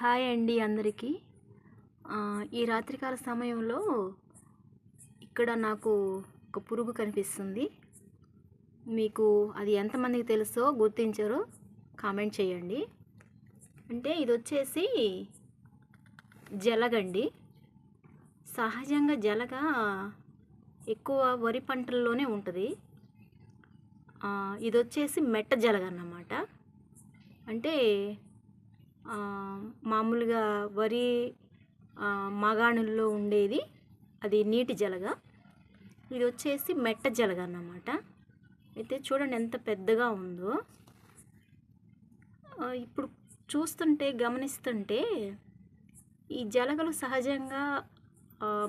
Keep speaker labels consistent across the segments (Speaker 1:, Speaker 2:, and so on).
Speaker 1: Hi అండి అందరికీ. ఈ రాత్రికాల సమయంలో ఇక్కడ నాకు ఒక పురుగు కనిపిస్తుంది. మీకు అది ఎంతమందికి తెలుసో గుర్తించారో. కామెంట్ చేయండి. అంటే ఇది వచ్చేసి జలగండి. సహజంగా జలగ ఎక్కువ వరి పంటల్లోనే ఉంటుంది. ఇది వచ్చేసి మెట్ట జలగ అన్నమాట అంటే మామూలుగా వరి మాగాణుల్లో ఉండేది. అది నీటి జలగ. ఇది వచ్చేసి మెట్ట జలగ అన్నమాట. అయితే చూడండి ఎంత పెద్దగా ఉందో. ఇప్పుడు చూస్తుంటే గమనిస్తుంటే ఈ జలగలు సహజంగా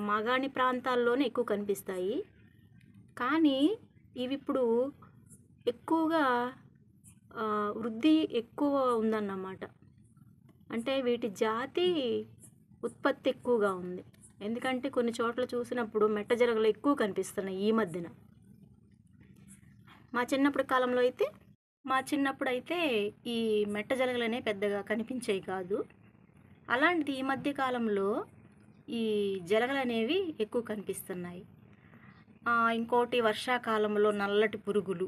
Speaker 1: మాగాణి ప్రాంతాల్లోనే ఎక్కువ కనిపిస్తాయి. కానీ ఇవి ఇప్పుడు ఎక్కువగా వృద్ధి ఎక్కువ ఉందన్నమాట. అంటే వీటి జాతి ఉత్పత్తి ఎక్కువగా ఉంది. ఎందుకంటే కొన్ని చోట్ల చూసినప్పుడు మెట్ట జరగలు ఎక్కువ కనిపిస్తున్నాయి ఈ మధ్యన. మా చిన్నప్పుడు కాలంలో అయితే మా చిన్నప్పుడు అయితే ఈ మెట్ట జలగలనే పెద్దగా కనిపించేవి కాదు. అలాంటిది ఈ మధ్య కాలంలో ఈ జలగలు అనేవి ఎక్కువ కనిపిస్తున్నాయి. ఇంకోటి వర్షాకాలంలో నల్లటి పురుగులు.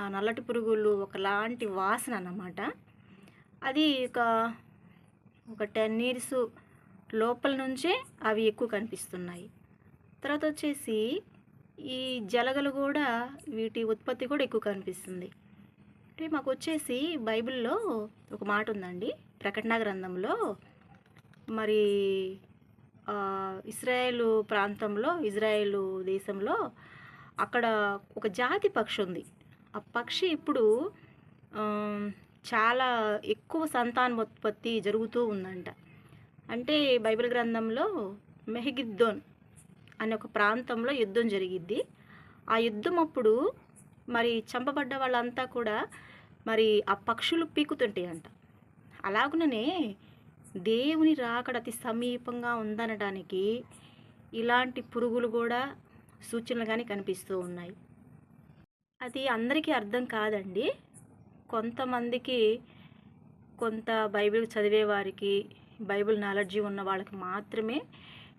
Speaker 1: ఆ నల్లటి పురుగులు ఒకలాంటి వాసన అన్నమాట. అది ఒక ఒక టెన్ ఇయర్స్ లోపల నుంచే అవి ఎక్కువ కనిపిస్తున్నాయి. తర్వాత వచ్చేసి ఈ జలగలు కూడా వీటి ఉత్పత్తి కూడా ఎక్కువ కనిపిస్తుంది. అంటే మాకు వచ్చేసి బైబిల్లో ఒక మాట ఉందండి. ప్రకటన గ్రంథంలో మరి ఇస్రాయేల్ ప్రాంతంలో ఇజ్రాయేల్ దేశంలో అక్కడ ఒక జాతి పక్షి ఉంది. ఆ పక్షి ఇప్పుడు చాలా ఎక్కువ సంతానోత్పత్తి జరుగుతూ ఉందంట. అంటే బైబిల్ గ్రంథంలో మెహగిద్దోన్ అనే ఒక ప్రాంతంలో యుద్ధం జరిగిద్ది. ఆ యుద్ధం అప్పుడు మరి చంపబడ్డ వాళ్ళంతా కూడా మరి ఆ పక్షులు పీకుతుంటాయి అంట అలాగుననే దేవుని రాకడ అతి సమీపంగా ఉందనడానికి ఇలాంటి పురుగులు కూడా సూచనలు కానీ కనిపిస్తూ ఉన్నాయి. అది అందరికీ అర్థం కాదండి. కొంతమందికి కొంత బైబిల్ చదివే వారికి బైబిల్ నాలెడ్జీ ఉన్న వాళ్ళకి మాత్రమే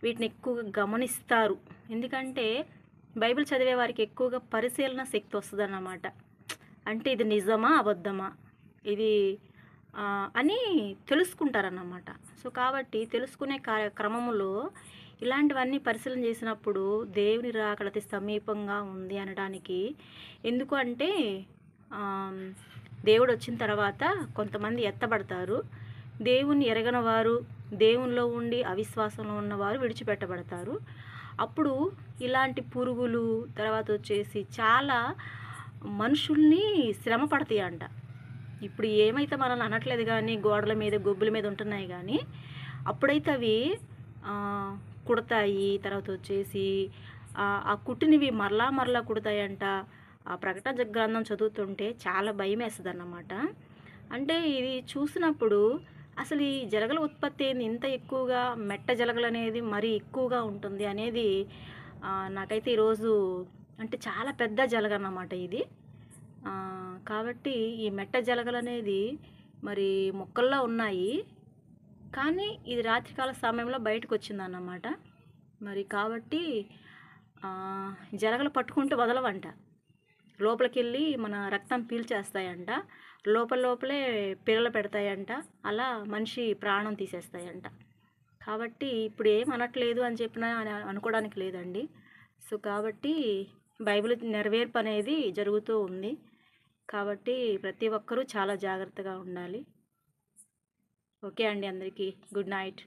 Speaker 1: వీటిని ఎక్కువగా గమనిస్తారు. ఎందుకంటే బైబిల్ చదివే వారికి ఎక్కువగా పరిశీలన శక్తి వస్తుంది అన్నమాట అంటే ఇది నిజమా అబద్ధమా? ఇది అని తెలుసుకుంటారన్నమాట. సో కాబట్టి తెలుసుకునే క్రమంలో ఇలాంటివన్నీ పరిశీలన చేసినప్పుడు దేవుని రాకడతి సమీపంగా ఉంది అనడానికి ఎందుకు అంటే దేవుడు వచ్చిన తర్వాత కొంతమంది ఎత్తబడతారు. దేవుని ఎరగని వారు దేవునిలో ఉండి అవిశ్వాసంలో ఉన్నవారు విడిచిపెట్టబడతారు. అప్పుడు ఇలాంటి పురుగులు తర్వాత వచ్చేసి చాలా మనుషుల్ని శ్రమ పడతాయి అంట ఇప్పుడు ఏమైతే మనల్ని అనట్లేదు కానీ గోడల మీద గొబ్బుల మీద ఉంటున్నాయి కానీ అప్పుడైతే అవి కుడతాయి. తర్వాత వచ్చేసి ఆ కుట్టినవి మరలా మరలా కుడతాయంట. ఆ ప్రకటన గ్రంథం చదువుతుంటే చాలా భయం వేస్తుంది అన్నమాట అంటే ఇది చూసినప్పుడు అసలు ఈ జలగల ఉత్పత్తి ఇంత ఎక్కువగా మెట్ట జలగలు అనేది మరీ ఎక్కువగా ఉంటుంది అనేది నాకైతే ఈరోజు అంటే చాలా పెద్ద జలగ అన్నమాట ఇది కాబట్టి ఈ మెట్ట జలగలు అనేది మరి మొక్కల్లో ఉన్నాయి. కానీ ఇది రాత్రికాల సమయంలో బయటకు వచ్చిందన్నమాట మరి కాబట్టి జలగలు పట్టుకుంటూ వదలవంట. లోపలికి వెళ్ళి మన రక్తం పీల్చేస్తాయంట. లోపల లోపలే పిల్లలు పెడతాయంట. అలా మనిషి ప్రాణం తీసేస్తాయంట. కాబట్టి ఇప్పుడు ఏం అనట్లేదు అని చెప్పిన అనుకోవడానికి లేదండి. సో కాబట్టి బైబిల్ నెరవేర్పు అనేది జరుగుతూ ఉంది. కాబట్టి ప్రతి ఒక్కరూ చాలా జాగ్రత్తగా ఉండాలి. ఓకే అండి అందరికీ. Good night.